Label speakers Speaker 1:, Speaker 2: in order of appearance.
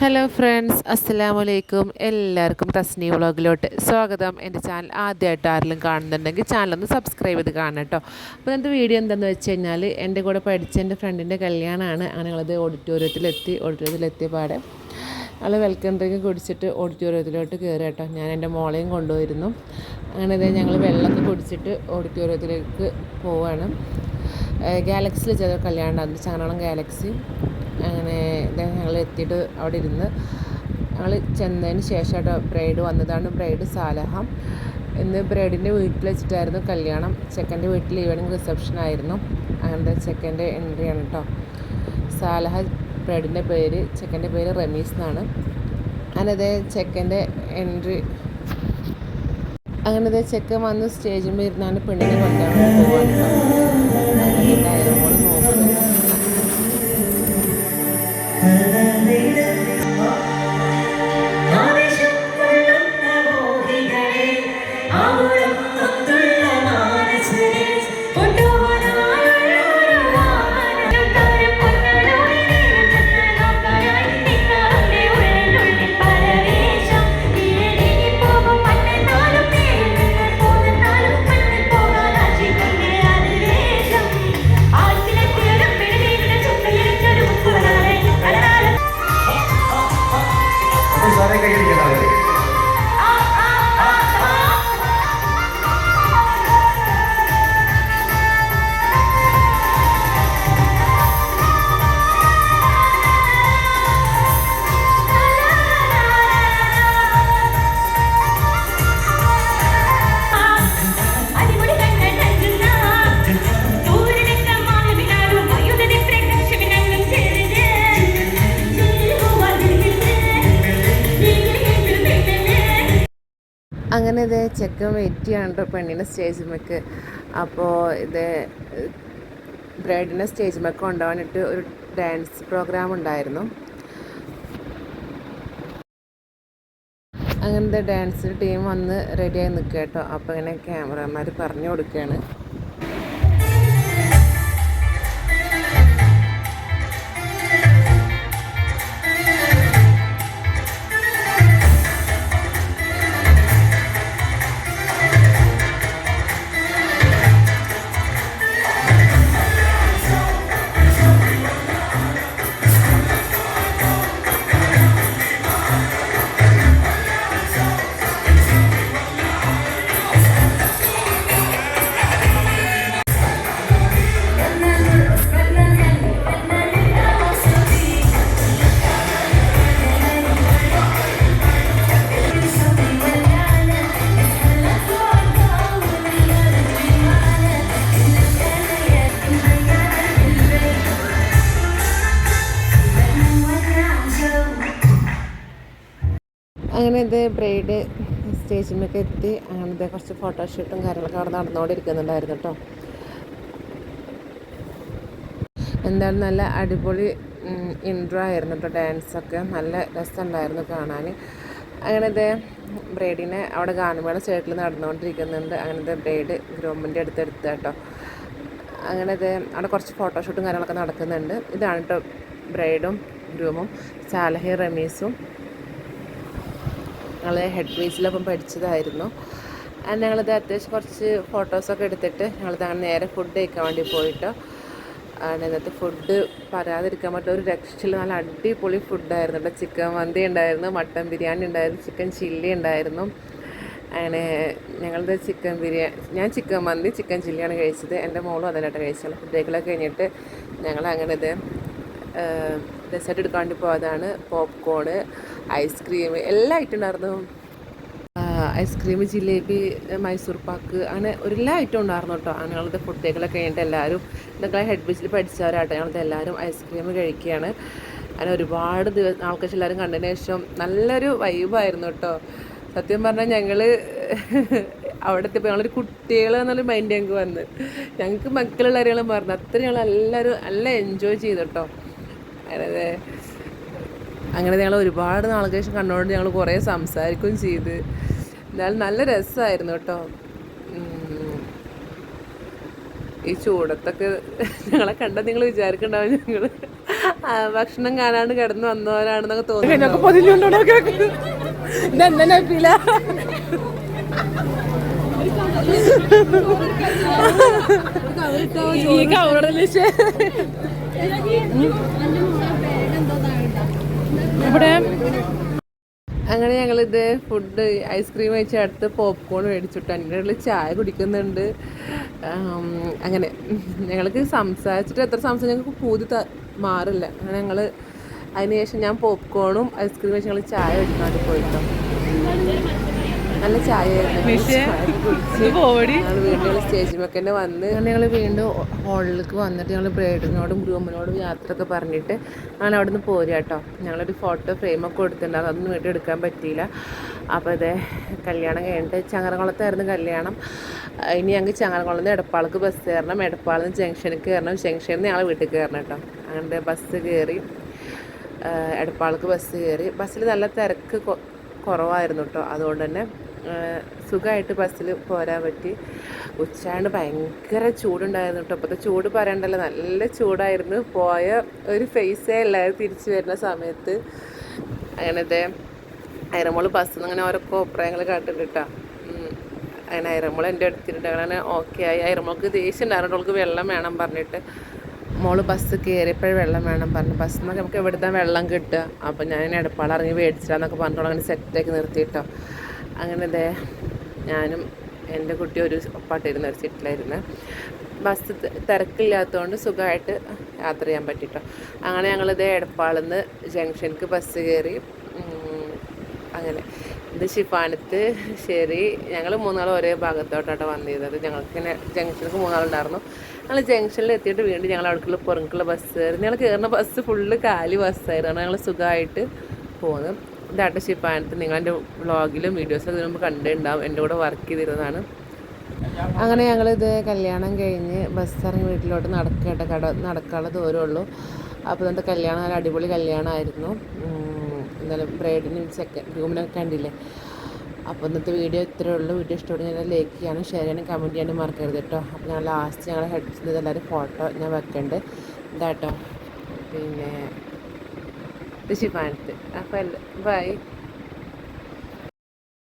Speaker 1: Hello friends അസ്സലാമു അലൈക്കും എല്ലാവർക്കും തസ്നി വ്ളോഗിലോട്ട് സ്വാഗതം. എന്റെ ചാനൽ ആദ്യമായിട്ട് ആരെങ്കിലും കാണുന്നുണ്ടെങ്കിൽ ചാനലൊന്ന് സബ്സ്ക്രൈബ് ചെയ്ത് കാണണം കേട്ടോ അപ്പോൾ എന്റെ വീഡിയോ എന്താണെന്ന് വെച്ച് കഴിഞ്ഞാൽ എന്റെ കൂടെ പഠിച്ച എന്റെ ഫ്രണ്ടിന്റെ കല്യാണമാണ്. ഞങ്ങളത് ഓഡിറ്റോറിയത്തിലെത്തി ഓഡിറ്റോറിയത്തിലെത്തിയ പാടെ. അത് വെൽക്കം ഡ്രിങ്ക് കുടിച്ചിട്ട് ഓഡിറ്റോറിയത്തിലോട്ട് കയറി കേട്ടോ ഞാൻ എന്റെ മോളെയും കൊണ്ടുപോയിരുന്നു. അങ്ങനെ ഇതേ ഞങ്ങൾ വെള്ളമൊക്കെ കുടിച്ചിട്ട് ഓഡിറ്റോറിയത്തിലേക്ക് പോവുകയാണ് ഗാലക്സിയിൽ ചെയ്ത കല്യാണം ഉണ്ടായിരുന്നു ചാനളം ഗാലക്സി ഞങ്ങൾ എത്തിയിട്ട് അവിടെ ഇരുന്ന് ഞങ്ങൾ ചെന്നതിന് ശേഷമായിട്ട് ബ്രൈഡ് വന്നതാണ്. ബ്രൈഡ് സാലഹം. ഇന്ന് ബ്രൈഡിന്റെ വീട്ടിൽ വെച്ചിട്ടായിരുന്നു കല്യാണം. ചെക്കന്റെ വീട്ടിൽ ഈവനിങ് റിസപ്ഷൻ ആയിരുന്നു. അങ്ങനത്തെ ചെക്കന്റെ എൻട്രി ആണ് കേട്ടോ. സാലഹ ബ്രൈഡിന്റെ പേര് ചെക്കന്റെ പേര് റമീസ് എന്നാണ്. അങ്ങനത്തെ ചെക്കന്റെ എൻട്രി. അങ്ങനത്തെ ചെക്കൻ വന്ന് സ്റ്റേജിൽ ഇരുന്നാണ് പെണ്ണിനെ കൊണ്ടാണ് പോകാൻ അങ്ങനെ ഇത് ചെക്കൻ വെയിറ്റ് ചെയ്യാണ് പെണ്ണിനെ സ്റ്റേജ് മക്ക് അപ്പോൾ ഇത് സ്റ്റേജ് മക്ക് കൊണ്ടുപോകാനിട്ട് ഒരു ഡാൻസ് പ്രോഗ്രാം ഉണ്ടായിരുന്നു. അങ്ങനത്തെ ഡാൻസ് ടീം വന്ന് റെഡിയായി നിൽക്കുക കേട്ടോ. അപ്പോൾ ഇങ്ങനെ ക്യാമറമാർ പറഞ്ഞു കൊടുക്കുകയാണ്. അങ്ങനെ ഇത് ബ്രൈഡ് സ്റ്റേജിലേക്ക് എത്തി. അങ്ങനത്തെ കുറച്ച് ഫോട്ടോഷൂട്ടും കാര്യങ്ങളൊക്കെ അവിടെ നടന്നുകൊണ്ടിരിക്കുന്നുണ്ടായിരുന്നു കേട്ടോ. എന്തായാലും നല്ല അടിപൊളി ഇൻട്രോ ആയിരുന്നു കേട്ടോ ഡാൻസൊക്കെ നല്ല രസമുണ്ടായിരുന്നു കാണാൻ. അങ്ങനെ അങ്ങനത്തെ ബ്രൈഡിനെ അവിടെ ഗാനമേള സൈഡിൽ നടന്നുകൊണ്ടിരിക്കുന്നുണ്ട്. അങ്ങനത്തെ ബ്രൈഡ് ഗ്രൂമിന്റെ അടുത്ത് എടുത്ത് കേട്ടോ. അങ്ങനത്തെ അവിടെ കുറച്ച് ഫോട്ടോഷൂട്ടും കാര്യങ്ങളൊക്കെ നടക്കുന്നുണ്ട്. ഇതാണ് കേട്ടോ ബ്രൈഡും ഗ്രൂമും സാലഹി റമീസും. ഞങ്ങൾ ഹെഡ് ബീച്ചിലൊപ്പം പഠിച്ചതായിരുന്നു. ഞങ്ങളത് അത്യാവശ്യം കുറച്ച് ഫോട്ടോസൊക്കെ എടുത്തിട്ട് ഞങ്ങളിത് അങ്ങനെ നേരെ ഫുഡ് കഴിക്കാൻ വേണ്ടി പോയിട്ടോ. ഇന്നത്തെ ഫുഡ് പറയാതിരിക്കാൻ പറ്റും ഒരു രക്ഷയിൽ നല്ല അടിപൊളി ഫുഡായിരുന്നു കേട്ടോ ചിക്കൻ മന്തി ഉണ്ടായിരുന്നു മട്ടൻ ബിരിയാണി ഉണ്ടായിരുന്നു ചിക്കൻ ചില്ലി ഉണ്ടായിരുന്നു. അങ്ങനെ ഞങ്ങളത് ചിക്കൻ ബിരിയാണി ഞാൻ ചിക്കൻ മന്തി ചിക്കൻ ചില്ലിയാണ് കഴിച്ചത്. എന്റെ മോളും അതിനായിട്ട് കഴിച്ചത്. ഫുഡേക്കിലൊക്കെ കഴിഞ്ഞിട്ട് ഞങ്ങൾ അങ്ങനെ ഇത് ഡെസേർട്ട് എടുക്കാൻ വേണ്ടി പോയതാണ്. പോപ്കോണ് ഐസ്ക്രീം എല്ലാം ഉണ്ടായിരുന്നു. ഐസ്ക്രീം ജിലേബി മൈസൂർ പാക്ക് അങ്ങനെ ഒരു എല്ലാ ഐറ്റം ഉണ്ടായിരുന്നു കേട്ടോ. ഞങ്ങളുടെ ഫുഡേകളൊക്കെ കഴിഞ്ഞിട്ട് എല്ലാവരും ഇതൊക്കെ ഹെഡ് ബീച്ചിൽ പഠിച്ചവരാട്ടോ. ഞങ്ങളത് എല്ലാവരും ഐസ്ക്രീം കഴിക്കുകയാണ്. അങ്ങനെ ഒരുപാട് ദിവസം ആൾക്കാർ എല്ലാവരും കണ്ടതിന് ശേഷം നല്ലൊരു വൈബായിരുന്നു കേട്ടോ. സത്യം പറഞ്ഞാൽ ഞങ്ങൾ അവിടെ എത്തിയപ്പോൾ ഞങ്ങളൊരു കുട്ടികൾ എന്നൊരു മൈൻഡ് ഞങ്ങൾക്ക് വന്ന്. ഞങ്ങൾക്ക് മക്കളുള്ളവരെല്ലാം പറഞ്ഞു അത്ര ഞങ്ങൾ എല്ലാവരും നല്ല എൻജോയ് ചെയ്തു കേട്ടോ. അതായത് അങ്ങനെ ഞങ്ങൾ ഒരുപാട് നാൾക്ക് ശേഷം കണ്ടുകൊണ്ട് ഞങ്ങൾ കുറേ സംസാരിക്കുകയും ചെയ്ത്. എന്നാലും നല്ല രസമായിരുന്നു കേട്ടോ. ഈ ചൂടത്തൊക്കെ ഞങ്ങളെ കണ്ടാൽ നിങ്ങൾ വിചാരിക്കണ്ടാവും ഞങ്ങൾ. ഭക്ഷണം കാണാണ്ട് കിടന്ന് വന്നവരാണെന്നൊക്കെ തോന്നുന്നു.
Speaker 2: ഈ കവറല്ലേ
Speaker 1: അങ്ങനെ ഞങ്ങളിത് ഫുഡ് ഐസ്ക്രീം വെച്ച് അടുത്ത് പോപ്കോൺ മേടിച്ചിട്ട് അതിന്റെ ചായ കുടിക്കുന്നുണ്ട്. അങ്ങനെ. ഞങ്ങൾക്ക് സംസാരിച്ചിട്ട് എത്ര സംസാരിച്ചു ഞങ്ങൾക്ക് പൂതി മാറില്ല. അങ്ങനെ ഞങ്ങൾ അതിനുശേഷം ഞാൻ പോപ്കോണും ഐസ്ക്രീം വെച്ച് ഞങ്ങൾ ചായ കുടിക്കാണ്ട് പോയിട്ടോ. നല്ല ചായ വീണ്ടും സ്റ്റേജിമൊക്കെ തന്നെ വന്ന് ഞങ്ങൾ വീണ്ടും ഹോളിലേക്ക് വന്നിട്ട് ഞങ്ങൾ ബ്രൈഡിനോടും ഗ്രൂമിനോടും യാത്ര ഒക്കെ പറഞ്ഞിട്ട് അങ്ങനെ അവിടെ നിന്ന് പോരുക കേട്ടോ. ഞങ്ങളൊരു ഫോട്ടോ ഫ്രെയിമൊക്കെ കൊടുത്തിട്ടുണ്ടായിരുന്നു. അതൊന്നും വീട്ടിൽ എടുക്കാൻ പറ്റിയില്ല. അപ്പോൾ ഇതേ കല്യാണം കഴിഞ്ഞിട്ട് ചങ്ങരകുളത്തായിരുന്നു കല്യാണം. ഇനി ഞങ്ങൾക്ക് ചങ്ങരകുളത്ത് നിന്ന് എടപ്പാളക്ക് ബസ് കയറണം. എടപ്പാളിൽ നിന്ന് ജംഗ്ഷനിൽ കയറണം. ജംഗ്ഷനിൽ നിന്ന് ഞങ്ങൾ വീട്ടിൽ കയറണം കേട്ടോ. അങ്ങനെ ബസ് കയറി എടപ്പാളക്ക് എടപ്പാൾക്ക് ബസ് കയറി. ബസ്സിൽ നല്ല തിരക്ക് കുറവായിരുന്നു കേട്ടോ. അതുകൊണ്ട് തന്നെ സുഖമായിട്ട് ബസ്സിൽ പോരാൻ പറ്റി. ഉച്ചയാണ്ട് ഭയങ്കര ചൂടുണ്ടായിരുന്നു കേട്ടോ അപ്പോഴത്തെ ചൂട് പറയണ്ടല്ലോ നല്ല ചൂടായിരുന്നു. പോയ ഒരു ഫേസേ അല്ലായിരുന്നു തിരിച്ചു വരുന്ന സമയത്ത് അങ്ങനത്തെ ഐറമോൾ ബസ്സിൽ നിന്ന് അങ്ങനെ ഓരോ കോപ്രായങ്ങൾ കാട്ടുന്നുണ്ട് കേട്ടോ അങ്ങനെ ഐറമോൾ എന്റെ അടുത്തിട്ട് അങ്ങനെ ഓക്കെ ആയി. ഐറമോൾക്ക് ദേഷ്യം ഉണ്ടായിരുന്നു. അവൾക്ക് വെള്ളം വേണം പറഞ്ഞിട്ട്. മോൾ ബസ് കയറിയപ്പോഴേ വെള്ളം വേണം പറഞ്ഞു. ബസ്സിൽ നിന്നൊക്കെ നമുക്ക് എവിടുത്തെ വെള്ളം കിട്ടുക? അപ്പം ഞാൻ എടപ്പാൾ ഇറങ്ങി മേടിച്ചിട്ടാന്നൊക്കെ പറഞ്ഞോളൂ അങ്ങനെ സെറ്റാക്കി നിർത്തിയിട്ടോ അങ്ങനെ ദേ ഞാനും എന്റെ കുട്ടി ഒരു ഒപ്പാട്ടിരുന്ന ഒരു സീറ്റിലായിരുന്നു. ബസ് തിരക്കില്ലാത്തതുകൊണ്ട് സുഖമായിട്ട് യാത്ര ചെയ്യാൻ പറ്റിട്ടോ. അങ്ങനെ ഞങ്ങളിത് എടപ്പാളിൽ നിന്ന് ജംഗ്ഷനിക്ക് ബസ് കയറി അങ്ങനെ. ഇത് ശിഫാനത്ത് ശരി. ഞങ്ങൾ മൂന്നാളും ഒരേ ഭാഗത്തോട്ടാണ് വന്നിരുന്നത്. ഞങ്ങൾക്ക് ഇങ്ങനെ ജംഗ്ഷനിലേക്ക് മൂന്നാളുണ്ടായിരുന്നു. ഞങ്ങൾ ജംഗ്ഷനിൽ എത്തിയിട്ട് വീണ്ടും ഞങ്ങൾ അവിടേക്കുള്ള പുറക്കുള്ള ബസ് കയറി ഞങ്ങൾ കയറുന്ന ബസ് ഫുള്ള് കാലി ബസ്സായിരുന്നു. ഞങ്ങൾ സുഖമായിട്ട് പോന്നു. ഇതാട്ട് ശിപ്പാനത്ത് നിങ്ങളെന്റെ വ്ളോഗിലും വീഡിയോസിലും ഇതിനു മുമ്പ് കണ്ടിട്ടുണ്ടാവും. എന്റെ കൂടെ വർക്ക് ചെയ്തിരുന്നതാണ്. അങ്ങനെ ഞങ്ങളിത് കല്യാണം കഴിഞ്ഞ് ബസ് ഇറങ്ങി വീട്ടിലോട്ട് നടക്കട്ടെ. കട നടക്കാനുള്ള ദൂരമുള്ളൂ. അപ്പോൾ ഇന്നത്തെ കല്യാണം നല്ല അടിപൊളി കല്യാണമായിരുന്നു. ഉം, എന്നാലും ബ്രൈഡിനും സെക്കൻഡ് ഗ്രൂമിനൊക്കെ കണ്ടില്ലേ? അപ്പോൾ ഇന്നത്തെ വീഡിയോ ഇത്രയേ ഉള്ളൂ. വീഡിയോ ഇഷ്ടപ്പെടുന്ന ലൈക്ക് ചെയ്യാനും ഷെയർ ചെയ്യാനും കമന്റ് ചെയ്യാനും മറക്കരുത് കേട്ടോ. അപ്പോൾ ഞാൻ ലാസ്റ്റ് ഞങ്ങളുടെ ഹെഡ്സിൽ എല്ലാവരും ഫോട്ടോ ഞാൻ വെക്കുന്നുണ്ട് ഇതാട്ടോ. പിന്നെ ഇത് ശിഫാനത്ത് അപ്പോൾ ബൈ